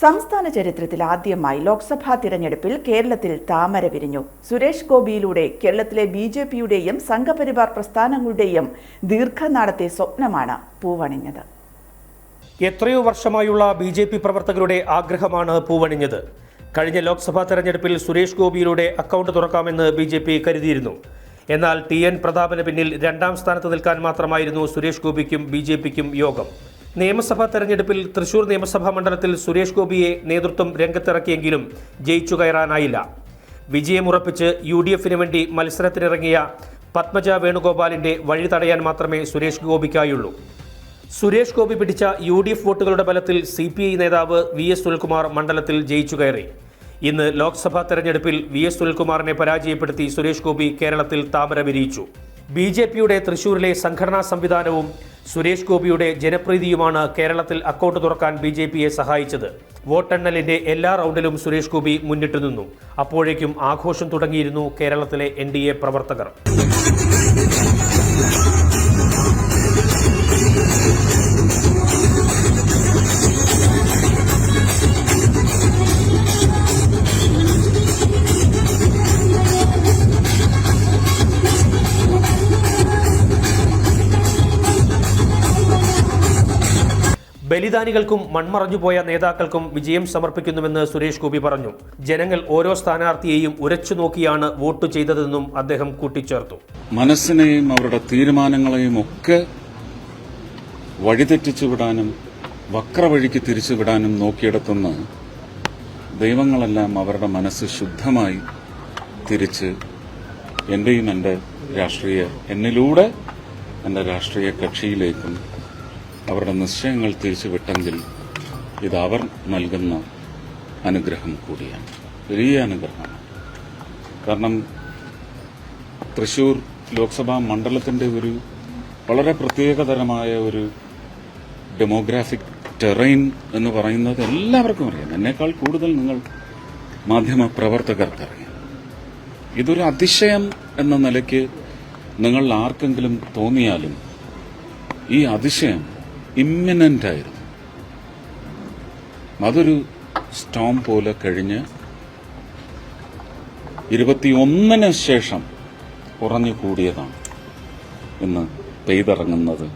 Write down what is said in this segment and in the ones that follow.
സംസ്ഥാന ചരിത്രത്തിൽ ആദ്യമായി ലോക്സഭാ തിരഞ്ഞെടുപ്പിൽ കേരളത്തിൽ താമര വിരിഞ്ഞു. സുരേഷ് ഗോപിയിലൂടെ കേരളത്തിലെ ബി ജെ പിയുടെയും സംഘപരിവാർ പ്രസ്ഥാനങ്ങളുടെയും ദീർഘനാളത്തെ സ്വപ്നമാണ് പൂവണിഞ്ഞത്. എത്രയോ വർഷമായുള്ള ബി ജെ പി പ്രവർത്തകരുടെ ആഗ്രഹമാണ് പൂവണിഞ്ഞത്. കഴിഞ്ഞ ലോക്സഭാ തെരഞ്ഞെടുപ്പിൽ സുരേഷ് ഗോപിയിലൂടെ അക്കൗണ്ട് തുറക്കാമെന്ന് ബി ജെ പി കരുതിയിരുന്നു. എന്നാൽ ടി എൻ പ്രതാപന് പിന്നിൽ രണ്ടാം സ്ഥാനത്ത് നിൽക്കാൻ മാത്രമായിരുന്നു സുരേഷ് ഗോപിക്കും ബി ജെ പിക്കും യോഗം. നിയമസഭാ തെരഞ്ഞെടുപ്പിൽ തൃശൂർ നിയമസഭാ മണ്ഡലത്തിൽ സുരേഷ് ഗോപിയെ നേതൃത്വം രംഗത്തിറക്കിയെങ്കിലും ജയിച്ചു കയറാനായില്ല. വിജയമുറപ്പിച്ച് യു ഡി എഫിന് വേണ്ടി മത്സരത്തിനിറങ്ങിയ പത്മജ വേണുഗോപാലിന്റെ വഴി തടയാൻ മാത്രമേ സുരേഷ് ഗോപിക്കായുള്ളൂ. സുരേഷ് ഗോപി പിടിച്ച യു ഡി എഫ് വോട്ടുകളുടെ ബലത്തിൽ സി പി ഐ നേതാവ് വി എസ് സുനിൽകുമാർ മണ്ഡലത്തിൽ ജയിച്ചു കയറി. ഇന്ന് ലോക്സഭാ തെരഞ്ഞെടുപ്പിൽ വി എസ് സുനിൽകുമാറിനെ പരാജയപ്പെടുത്തി സുരേഷ് ഗോപി കേരളത്തിൽ താമര വിരിയിച്ചു ബി ജെ പിയുടെ തൃശൂരിലെ സംഘടനാ സംവിധാനവും സുരേഷ് ഗോപിയുടെ ജനപ്രീതിയുമാണ് കേരളത്തിൽ അക്കൗണ്ട് തുറക്കാൻ ബി ജെ പിയെ സഹായിച്ചത്. വോട്ടെണ്ണലിന്റെ എല്ലാ റൗണ്ടിലും സുരേഷ് ഗോപി മുന്നിട്ടു നിന്നു. അപ്പോഴേക്കും ആഘോഷം തുടങ്ങിയിരുന്നു കേരളത്തിലെ എൻ ഡി എ പ്രവർത്തകർ. ബലിദാനികൾക്കും മൺമറഞ്ഞുപോയ നേതാക്കൾക്കും വിജയം സമർപ്പിക്കുന്നുവെന്ന് സുരേഷ് ഗോപി പറഞ്ഞു. ജനങ്ങൾ ഓരോ സ്ഥാനാർത്ഥിയെയും ഉരച്ചു നോക്കിയാണ് വോട്ട് ചെയ്തതെന്നും അദ്ദേഹം കൂട്ടിച്ചേർത്തു. മനസ്സിനെയും അവരുടെ തീരുമാനങ്ങളെയും ഒക്കെ വഴിതെറ്റിച്ചു വിടാനും വക്രവഴിക്ക് തിരിച്ചുവിടാനും നോക്കിയെടുത്തുന്ന ദൈവങ്ങളെല്ലാം അവരുടെ മനസ്സ് ശുദ്ധമായി തിരിച്ച് എന്റെയും എന്റെ രാഷ്ട്രീയ എന്നിലൂടെ എന്റെ രാഷ്ട്രീയ കക്ഷിയിലേക്കും അവരുടെ നിശ്ചയങ്ങൾ തിരിച്ചു വിട്ടെങ്കിൽ ഇത് അവർ നൽകുന്ന അനുഗ്രഹം കൂടിയാണ്. വലിയ അനുഗ്രഹമാണ്. കാരണം തൃശൂർ ലോക്സഭാ മണ്ഡലത്തിന്റെ ഒരു വളരെ പ്രത്യേകതരമായ ഒരു ഡെമോഗ്രാഫിക് ടെറൈൻ എന്ന് പറയുന്നത് എല്ലാവർക്കും അറിയാം. എന്നേക്കാൾ കൂടുതൽ നിങ്ങൾ മാധ്യമ പ്രവർത്തകർക്കറിയാം ഇതൊരു അതിശയം എന്ന നിലയ്ക്ക് നിങ്ങൾ ആർക്കെങ്കിലും തോന്നിയാലും ഈ അതിശയം ഇമ്മിനന്റ് ആയിരുന്നു അതൊരു സ്റ്റോം പോലെ കഴിഞ്ഞ് ഇരുപത്തിയൊന്നിന് ശേഷം കുറഞ്ഞു കൂടിയതാണ് ഇന്ന് പെയ്തിറങ്ങുന്നത്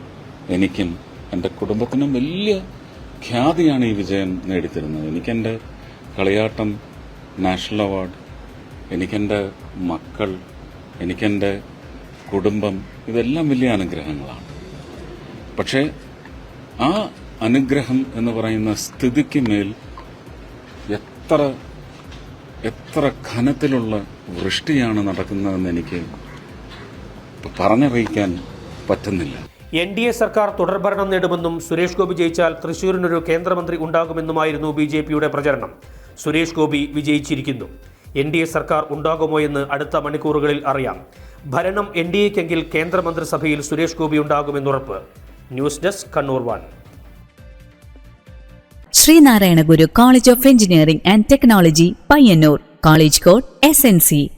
എനിക്കും എന്റെ കുടുംബത്തിനും വലിയ ഖ്യാതിയാണ് ഈ വിജയം നേടിത്തരുന്നത്. എനിക്കെന്റെ കളിയാട്ടം നാഷണൽ അവാർഡ് എനിക്കെന്റെ മക്കൾ എനിക്കെന്റെ കുടുംബം ഇതെല്ലാം വലിയ അനുഗ്രഹങ്ങളാണ്. പക്ഷേ ആ അനുഗ്രഹം എന്ന് പറയുന്ന സ്ഥിതിക്ക് മേൽ എത്ര എത്ര ഘനത്തിലുള്ള വൃഷ്ടിയാണ് നടക്കുന്നതെന്ന് എനിക്ക് പറഞ്ഞറിയിക്കാൻ പറ്റുന്നില്ല. എൻ ഡി എ സർക്കാർ തുടർഭരണം നേടുമെന്നും സുരേഷ് ഗോപി ജയിച്ചാൽ തൃശൂരിനൊരു കേന്ദ്രമന്ത്രി ഉണ്ടാകുമെന്നുമായിരുന്നു ബി ജെ പിയുടെ പ്രചരണം. സുരേഷ് ഗോപി വിജയിച്ചിരിക്കുന്നു. എൻ ഡി എ സർക്കാർ ഉണ്ടാകുമോ എന്ന് അടുത്ത മണിക്കൂറുകളിൽ അറിയാം. ഭരണം എൻ ഡി എക്കെങ്കിൽ കേന്ദ്രമന്ത്രിസഭയിൽ Suresh Gopi ഉണ്ടാകുമെന്നുറപ്പ്. News desk Kannur one. Sreenarayana Guru college of engineering and technology Payyanur college code S N C